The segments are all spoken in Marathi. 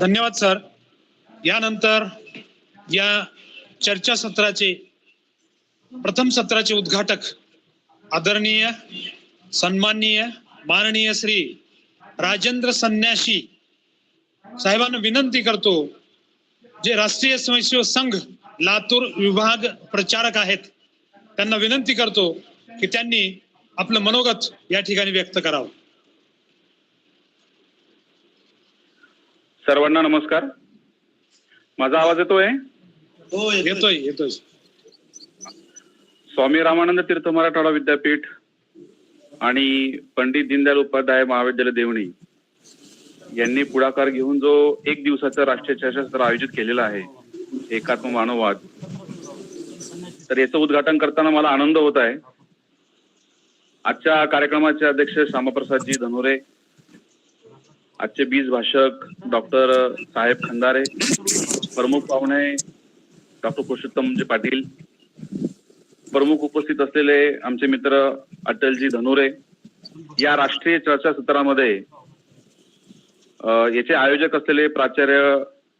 धन्यवाद सर. यानंतर या चर्चासत्राचे प्रथम सत्राचे उद्घाटक आदरणीय सन्माननीय माननीय श्री राजेंद्र संन्याशी साहेबांना विनंती करतो जे राष्ट्रीय स्वयंसेवक संघ लातूर विभाग प्रचारक आहेत. त्यांना विनंती करतो की त्यांनी आपलं मनोगत या ठिकाणी व्यक्त करावं. सर्वांना नमस्कार. माझा आवाज येतोय? येतोय येतोय. स्वामी रामानंद तीर्थ मराठवाडा विद्यापीठ आणि पंडित दीनदयाल उपाध्याय महाविद्यालय देवणी यांनी पुढाकार घेऊन जो एक दिवसाचा राष्ट्रीय चर्चासत्र आयोजित केलेला आहे एकात्म मानववाद तर याचं उद्घाटन करताना मला आनंद होत आहे. आजच्या कार्यक्रमाचे अध्यक्ष श्यामाप्रसादजी धनोरे आजचे बीज भाषक डॉक्टर साहेब खंदारे प्रमुख पाहुणे डॉक्टर पुरुषोत्तमजी पाटील प्रमुख उपस्थित असलेले आमचे मित्र अटलजी धनुरे या राष्ट्रीय चर्चासत्रामध्ये अ, याचे आयोजक असलेले प्राचार्य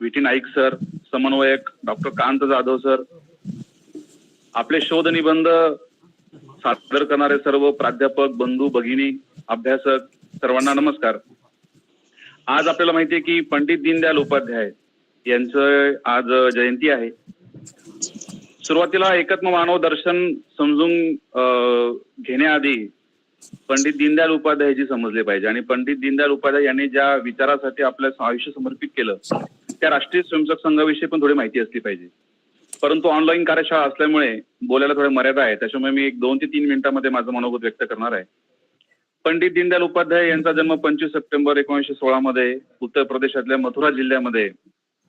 विटी नाईक सर समन्वयक डॉक्टर कांत जाधव सर आपले शोध निबंध सादर करणारे सर्व प्राध्यापक बंधू भगिनी अभ्यासक सर्वांना नमस्कार. आज आपल्याला माहिती आहे की पंडित दीनदयाल उपाध्याय यांचं आज जयंती आहे. सुरुवातीला एकत्म मानव दर्शन समजून घेण्याआधी पंडित दीनदयाल उपाध्यायजी समजले पाहिजे आणि पंडित दीनदयाल उपाध्याय यांनी ज्या विचारासाठी आपलं आयुष्य समर्पित केलं त्या राष्ट्रीय स्वयंसेवक संघाविषयी पण थोडी माहिती असली पाहिजे. परंतु ऑनलाईन कार्यशाळा असल्यामुळे बोलायला थोड्या मर्यादा आहे. त्याच्यामुळे मी एक दोन ते तीन मिनिटांमध्ये माझं मनोगत व्यक्त करणार आहे. पंडित दीनदयाल उपाध्याय यांचा जन्म पंचवीस सप्टेंबर एकोणीसशे सोळा मध्ये उत्तर प्रदेशातल्या मथुरा जिल्ह्यामध्ये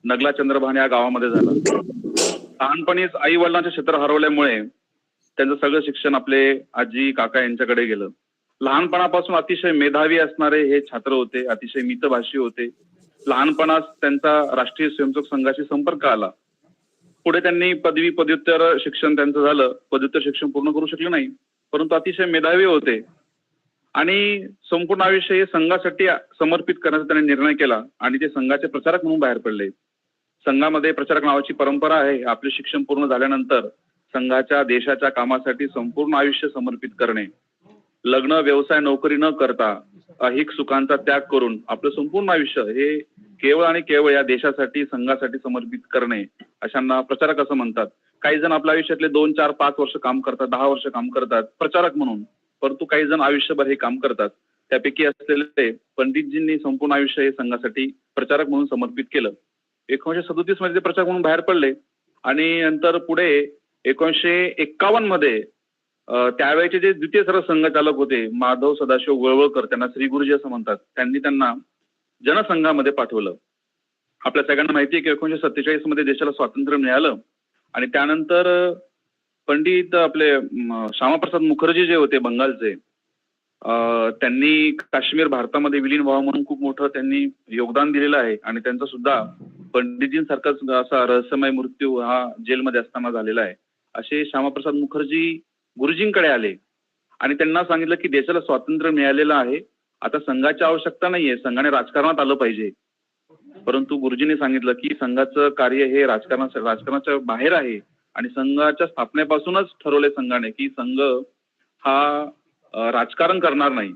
नगला चंद्रभान या गावामध्ये झाला. लहानपणीच आई वडिलांचे क्षेत्र हरवल्यामुळे त्यांचं सगळं शिक्षण आपले आजी काका यांच्याकडे गेलं. लहानपणापासून अतिशय मेधावी असणारे हे छात्र होते अतिशय मितभाषी होते. लहानपणास त्यांचा राष्ट्रीय स्वयंसेवक संघाशी संपर्क आला. पुढे त्यांनी पदवी पदव्युत्तर शिक्षण त्यांचं झालं. पदव्युत्तर शिक्षण पूर्ण करू शकले नाही. परंतु अतिशय मेधावी होते. आणि संपूर्ण आयुष्य हे संघासाठी समर्पित करण्याचा त्यांनी निर्णय केला. आणि ते संघाचे प्रचारक म्हणून बाहेर पडले. संघामध्ये प्रचारक नावाची परंपरा आहे. आपले शिक्षण पूर्ण झाल्यानंतर संघाच्या देशाच्या कामासाठी संपूर्ण आयुष्य समर्पित करणे. लग्न व्यवसाय नोकरी न करता अहिक सुखांचा त्याग करून आपलं संपूर्ण आयुष्य हे केवळ आणि केवळ या देशासाठी संघासाठी समर्पित करणे अशांना प्रचारक असं म्हणतात. काही जण आपल्या आयुष्यातले दोन चार पाच वर्ष काम करतात दहा वर्ष काम करतात प्रचारक म्हणून. परंतु काही जण आयुष्यभर हे काम करतात. त्यापैकी असलेले पंडितजींनी संपूर्ण आयुष्य हे संघासाठी प्रचारक म्हणून समर्पित केलं. एकोणीशे सदोतीसमध्ये ते प्रचारक म्हणून बाहेर पडले. आणि नंतर पुढे एकोणीशे एक्कावन्नमध्ये त्यावेळेचे जे द्वितीय सर्व होते माधव सदाशिव गळवळकर त्यांना श्री गुरुजी असं म्हणतात. त्यांनी त्यांना जनसंघामध्ये पाठवलं. आपल्या सगळ्यांना माहिती आहे की एकोणीशे सत्तेचाळीसमध्ये देशाला स्वातंत्र्य मिळालं. आणि त्यानंतर पंडित आपले श्यामाप्रसाद मुखर्जी जे होते बंगालचे त्यांनी काश्मीर भारतामध्ये विलीन व्हावं म्हणून खूप मोठं त्यांनी योगदान दिलेलं आहे. आणि त्यांचा सुद्धा पंडितजींसारखाच असा रहस्यमय मृत्यू हा जेलमध्ये असताना झालेला आहे. असे श्यामाप्रसाद मुखर्जी गुरुजींकडे आले. आणि त्यांना सांगितलं की देशाला स्वातंत्र्य मिळालेलं आहे. आता संघाची आवश्यकता नाहीये. संघाने राजकारणात आलं पाहिजे. परंतु गुरुजींनी सांगितलं की संघाचं कार्य हे राजकारणाच्या राजकारणाच्या बाहेर आहे. आणि संघाच्या स्थापनेपासूनच ठरवले संघाने की संघ हा राजकारण करणार नाही.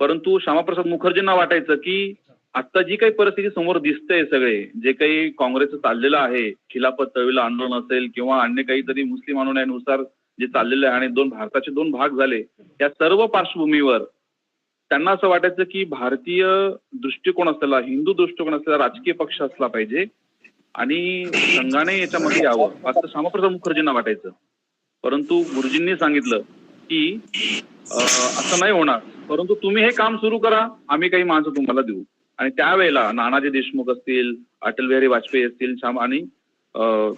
परंतु श्यामाप्रसाद मुखर्जींना वाटायचं की आता जी काही परिस्थिती समोर दिसते सगळे जे काही काँग्रेसचं चाललेलं आहे खिलाफत तळवीला आंदोलन असेल किंवा अन्य काहीतरी मुस्लिम अनुनयानुसार जे चाललेलं आहे आणि दोन भारताचे दोन भाग झाले या सर्व पार्श्वभूमीवर त्यांना असं वाटायचं की भारतीय दृष्टिकोन असलेला हिंदू दृष्टिकोन असलेला राजकीय पक्ष असला पाहिजे आणि संघाने याच्यामध्ये यावं असं श्यामाप्रसाद मुखर्जींना वाटायचं. परंतु गुरुजींनी सांगितलं की असं नाही होणार. परंतु तुम्ही हे काम सुरू करा आम्ही काही माणसं तुम्हाला देऊ. आणि त्यावेळेला नानाजी देशमुख असतील अटल बिहारी वाजपेयी असतील श्याम आणि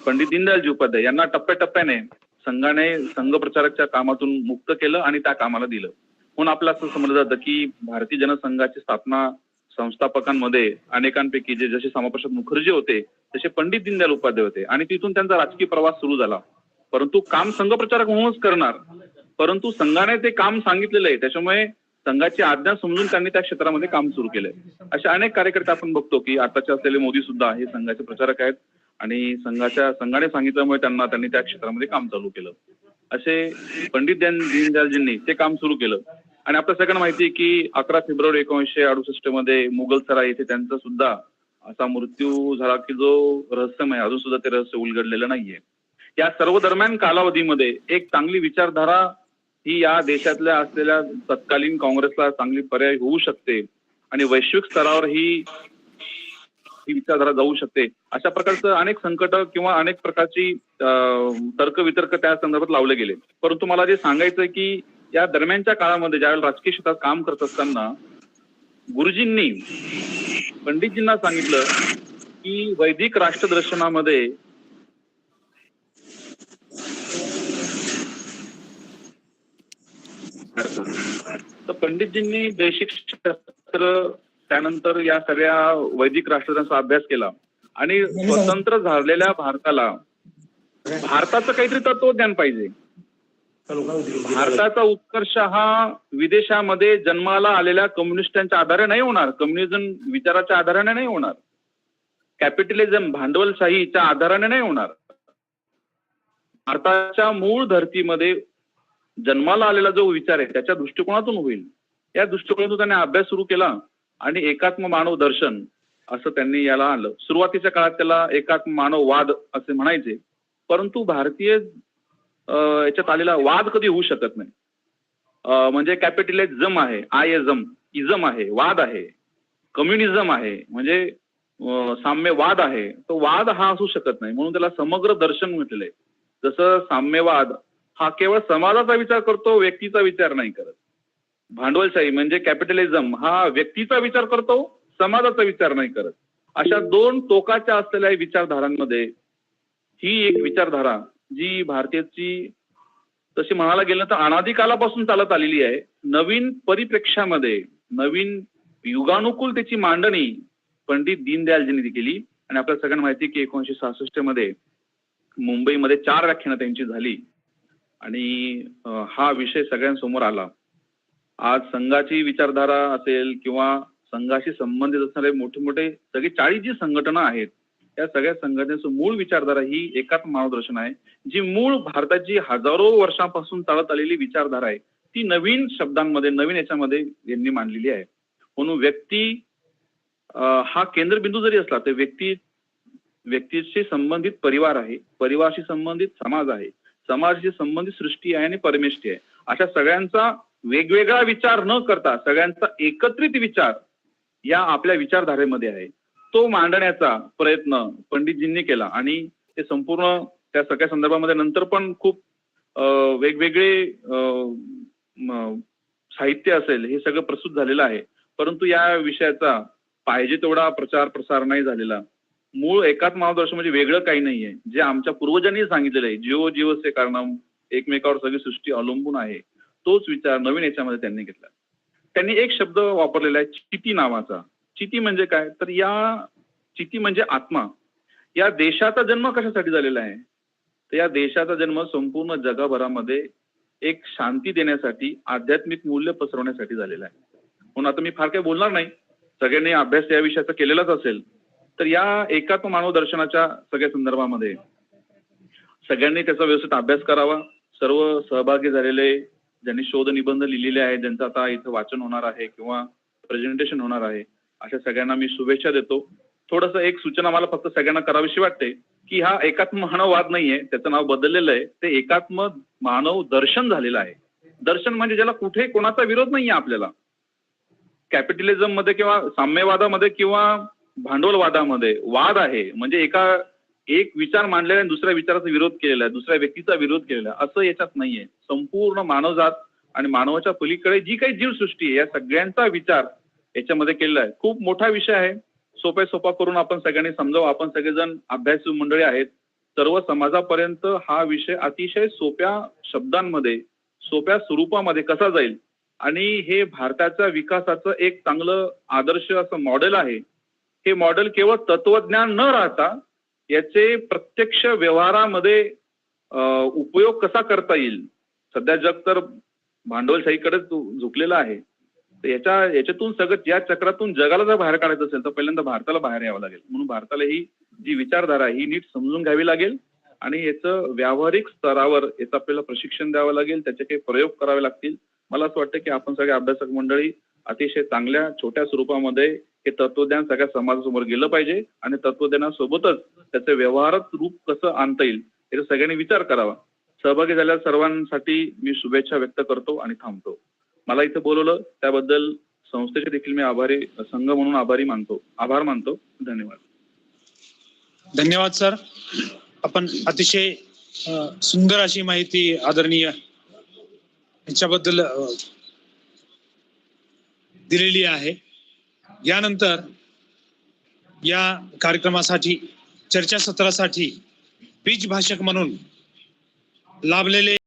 पंडित दीनदयालजी उपाध्याय यांना टप्प्याटप्प्याने संघाने संघ प्रचारकच्या कामातून मुक्त केलं आणि त्या कामाला दिलं. म्हणून आपलं असं समजलं जातं की भारतीय जनसंघाची स्थापना संस्थापकांमध्ये अनेकांपैकी जे जसे श्यामाप्रसाद मुखर्जी होते तसे पंडित दीनदयाल उपाध्याय होते. आणि तिथून त्यांचा राजकीय प्रवास सुरू झाला. परंतु काम संघप्रचारक म्हणूनच करणार. परंतु संघाने ते काम सांगितलेलं आहे. त्याच्यामुळे संघाची आज्ञा समजून त्यांनी त्या क्षेत्रामध्ये काम सुरू केलंय. असे अनेक कार्यकर्ते आपण बघतो की आताचे असलेले मोदी सुद्धा हे संघाचे प्रचारक आहेत. आणि संघाच्या संघाने सांगितल्यामुळे त्यांना त्यांनी त्या क्षेत्रामध्ये काम चालू केलं. असे पंडित दीनदयालजींनी ते काम सुरू केलं. आणि आपल्या सगळ्यांना माहिती आहे की अकरा फेब्रुवारी एकोणीसशे अडुसष्टमध्ये मुघलसराय येथे त्यांचा सुद्धा असा मृत्यू झाला की जो रहस्यमय अजून सुद्धा ते रहस्य उलगडलेलं नाहीये. या सर्व दरम्यान कालावधीमध्ये एक चांगली विचारधारा ही या देशातल्या असलेल्या तत्कालीन काँग्रेसला चांगली पर्याय होऊ शकते आणि वैश्विक स्तरावर ही ही विचारधारा जाऊ शकते. अशा प्रकारचं अनेक संकट किंवा अनेक प्रकारची अं, तर्कवितर्क त्या संदर्भात लावले गेले. परंतु मला जे सांगायचं की या दरम्यानच्या काळामध्ये ज्यावेळेला राजकीय क्षेत्रात काम करत असताना गुरुजींनी पंडितजींना सांगितलं की वैदिक राष्ट्रदर्शनामध्ये तर पंडितजींनी बेसिक शास्त्र त्यानंतर या सगळ्या वैदिक राष्ट्रदर्शनाचा अभ्यास केला आणि स्वतंत्र झालेल्या भारताला भारताचं काहीतरी तत्वज्ञान पाहिजे. भारताचा उत्कर्ष हा विदेशामध्ये जन्माला आलेल्या कम्युनिस्टांच्या आधारे नाही होणार. कम्युनिझम विचाराच्या आधाराने नाही होणार. कॅपिटलिझम भांडवलशाहीच्या आधाराने नाही होणार. भारताच्या मूळ धर्तीमध्ये जन्माला आलेला जो विचार आहे त्याच्या दृष्टिकोनातून होईल. या दृष्टिकोनातून त्यांनी अभ्यास सुरू केला आणि एकात्म मानव दर्शन असं त्यांनी याला आणलं. सुरुवातीच्या काळात त्याला एकात्म मानववाद असे म्हणायचे. परंतु भारतीय याच्यात आलेला वाद कधी होऊ शकत नाही. म्हणजे कॅपिटलिझम आहे आयझम इझम आहे वाद आहे कम्युनिझम आहे म्हणजे साम्यवाद आहे. तो वाद हा असू शकत नाही म्हणून त्याला समग्र दर्शन म्हटले जसं साम्यवाद हा केवळ समाजाचा विचार करतो व्यक्तीचा विचार नाही करत. भांडवलशाही म्हणजे कॅपिटलिझम हा व्यक्तीचा विचार करतो समाजाचा विचार नाही करत. अशा दोन टोकाच्या असलेल्या विचारधारांमध्ये ही एक विचारधारा जी भारतीयची तशी म्हणायला गेलं तर अनादी कालापासून चालत आलेली आहे. नवीन परिप्रेक्ष्यामध्ये नवीन युगानुकूल त्याची मांडणी पंडित दीनदयालजींनी केली. आणि आपल्या सगळ्यांना माहिती की एकोणीशे सहासष्टमध्ये मुंबईमध्ये चार व्याख्यानं त्यांची झाली. आणि हा विषय सगळ्यांसमोर आला. आज संघाची विचारधारा असेल किंवा संघाशी संबंधित असणारे मोठे मोठे सगळे चाळीस जी संघटना आहेत या सगळ्या संघटनेचं मूळ विचारधारा ही एकाच मार्गदर्शन आहे. जी मूळ भारताची हजारो वर्षांपासून चालत आलेली विचारधारा आहे ती नवीन शब्दांमध्ये नवीन याच्यामध्ये यांनी मांडलेली आहे. म्हणून व्यक्ती हा केंद्रबिंदू जरी असला तर व्यक्ती व्यक्तीशी संबंधित परिवार आहे परिवाराशी संबंधित समाज आहे समाजाशी संबंधित सृष्टी आहे आणि परमेष्ठी आहे. अशा सगळ्यांचा वेगवेगळा विचार न करता सगळ्यांचा एकत्रित विचार या आपल्या विचारधारेमध्ये आहे. तो मांडण्याचा प्रयत्न पंडितजींनी केला. आणि ते संपूर्ण त्या सगळ्या संदर्भामध्ये नंतर पण खूप वेगवेगळे साहित्य असेल हे सगळं प्रस्तुत झालेलं आहे. परंतु या विषयाचा पाहिजे तेवढा प्रचार प्रसार नाही झालेला. मूळ एकाच मार्गदर्शन म्हणजे वेगळं काही नाहीये. जे आमच्या पूर्वजांनी सांगितलेलं आहे जीव जीवसे कारण एकमेकावर सगळी सृष्टी अवलंबून आहे तोच विचार नवीन याच्यामध्ये त्यांनी घेतला. त्यांनी एक शब्द वापरलेला आहे चिती नावाचा. चिती म्हणजे काय? तर या चिती म्हणजे आत्मा. या देशाचा जन्म कशासाठी झालेला आहे? तर या देशाचा जन्म संपूर्ण जगभरामध्ये एक शांती देण्यासाठी आध्यात्मिक मूल्य पसरवण्यासाठी झालेला आहे. म्हणून आता मी फार काही बोलणार नाही. सगळ्यांनी अभ्यास या विषयाचा केलेलाच असेल. तर या एकात्म मानव दर्शनाच्या सगळ्या संदर्भामध्ये सगळ्यांनी त्याचा व्यवस्थित अभ्यास करावा. सर्व सहभागी झालेले ज्यांनी शोध निबंध लिहिलेले आहेत ज्यांचं आता इथं वाचन होणार आहे किंवा प्रेझेंटेशन होणार आहे अशा सगळ्यांना मी शुभेच्छा देतो. थोडस एक सूचना मला फक्त सगळ्यांना करावीशी वाटते की हा एकात्म मानववाद नाहीये त्याचं नाव बदललेलं आहे. ते एकात्म मानव दर्शन झालेलं आहे. दर्शन म्हणजे ज्याला कुठे कोणाचा विरोध नाहीये आपल्याला. कॅपिटलिझममध्ये किंवा साम्यवादामध्ये किंवा भांडवलवादामध्ये वाद आहे. म्हणजे एका एक विचार मांडलेला आहे दुसऱ्या विचाराचा विरोध केलेला आहे दुसऱ्या व्यक्तीचा विरोध केलेला आहे. असं याच्यात नाहीये. संपूर्ण मानवजात आणि मानवाच्या पलीकडे जी काही जीवसृष्टी आहे या सगळ्यांचा विचार याच्यामध्ये केलेला आहे. खूप मोठा विषय आहे. सोपा सोपा करून आपण सगळ्यांनी समजावू. आपण सगळेजण अभ्यासू मंडळी आहेत. सर्व समाजापर्यंत हा विषय अतिशय सोप्या शब्दांमध्ये सोप्या स्वरूपामध्ये कसा जाईल? आणि हे भारताच्या विकासाचं एक चांगलं आदर्श असं मॉडेल आहे. हे मॉडेल केवळ तत्वज्ञान न राहता याचे प्रत्यक्ष व्यवहारामध्ये उपयोग कसा करता येईल? सध्या जग तर भांडवलशाहीकडेच झुकलेलं आहे. याच्या याच्यातून सगळं या चक्रातून जगाला जर बाहेर काढायचं असेल तर पहिल्यांदा भारताला बाहेर यावं लागेल. म्हणून भारताला ही जी विचारधारा ही नीट समजून घ्यावी लागेल. आणि याचं व्यावहारिक स्तरावर याचं आपल्याला प्रशिक्षण द्यावं लागेल. त्याचे काही प्रयोग करावे लागतील. मला असं वाटतं की आपण सगळे अभ्यासक मंडळी अतिशय चांगल्या छोट्या स्वरूपामध्ये हे तत्वज्ञान सगळ्या समाजासमोर गेलं पाहिजे. आणि तत्वज्ञानासोबतच त्याचं व्यवहारात रूप कसं आणता येईल याचा सगळ्यांनी विचार करावा. सहभागी झाल्या सर्वांसाठी मी शुभेच्छा व्यक्त करतो आणि थांबतो. मला इथं बोलवलं. त्याबद्दल संस्थेचे देखील मी आभारी संघ म्हणून आभारी मानतो. आभार मानतो. धन्यवाद. धन्यवाद सर. आपण अतिशय सुंदर अशी माहिती आदरणीय याच्याबद्दल दिलेली आहे. यानंतर या कार्यक्रमासाठी चर्चासत्रासाठी बीज भाषक म्हणून लाभलेले